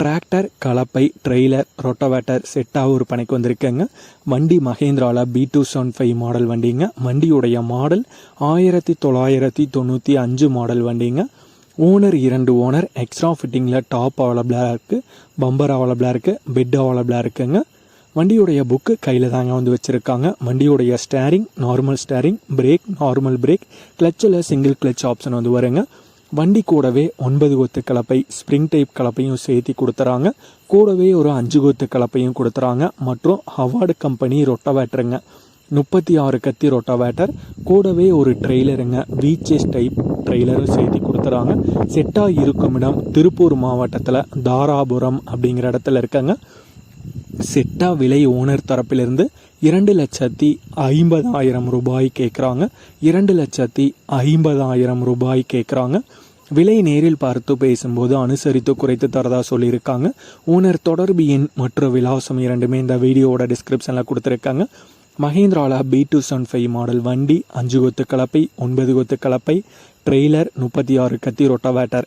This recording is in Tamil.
டிராக்டர் கலப்பை ட்ரெய்லர் ரொட்டோவேட்டர் செட்டாக ஒரு பணிக்கு வந்திருக்கேங்க. வண்டி மகேந்திராவில் B two seven five model வண்டிங்க. வண்டியுடைய மாடல் ஆயிரத்தி தொள்ளாயிரத்தி தொண்ணூற்றி அஞ்சு மாடல் வண்டிங்க. ஓனர் இரண்டு ஓனர் எக்ஸ்ட்ரா ஃபிட்டிங்கில் டாப் அவைலபிளாக இருக்குது பம்பர் அவைலபிளாக இருக்குது பெட் அவைலபிளாக இருக்குங்க. வண்டியுடைய புக்கு கையில் தாங்க வந்து வச்சுருக்காங்க. வண்டியுடைய steering normal steering brake normal brake கிளச்சில் single clutch option வந்து வருங்க. வண்டி கூடவே ஒன்பது கொத்து கலப்பை ஸ்ப்ரிங் டைப் கலப்பையும் சேர்த்தி கொடுத்துறாங்க. கூடவே ஒரு அஞ்சு கொத்து கலப்பையும் கொடுத்துறாங்க. மற்றும் ஹவார்டு கம்பெனி ரொட்டவேட்டருங்க முப்பத்தி ஆறு கத்தி ரொட்டவேட்டர் கூடவே ஒரு ட்ரெய்லருங்க வீச்சஸ் டைப் ட்ரெய்லரும் சேர்த்தி கொடுத்துறாங்க. செட்டாக இருக்கும் இடம் திருப்பூர் மாவட்டத்தில் தாராபுரம் அப்படிங்கிற இடத்துல இருக்காங்க. செட்டா விலை ஓனர் தரப்பிலிருந்து இரண்டு லட்சத்தி ஐம்பதாயிரம் ரூபாய் கேட்குறாங்க இரண்டு லட்சத்தி ஐம்பதாயிரம் ரூபாய் கேட்குறாங்க விலை நேரில் பார்த்து பேசும்போது அனுசரித்து குறைத்து தரதா சொல்லியிருக்காங்க. ஓனர் தொடர்பு எண் மற்றும் விலாசம் இரண்டுமே இந்த வீடியோவோட டிஸ்கிரிப்ஷனில் கொடுத்துருக்காங்க. மஹேந்திராவில் B two seven five model வண்டி அஞ்சு கொத்து கலப்பை ஒன்பது கொத்து கலப்பை ட்ரெய்லர் முப்பத்தி ஆறு கத்தி ரொட்டவேட்டர்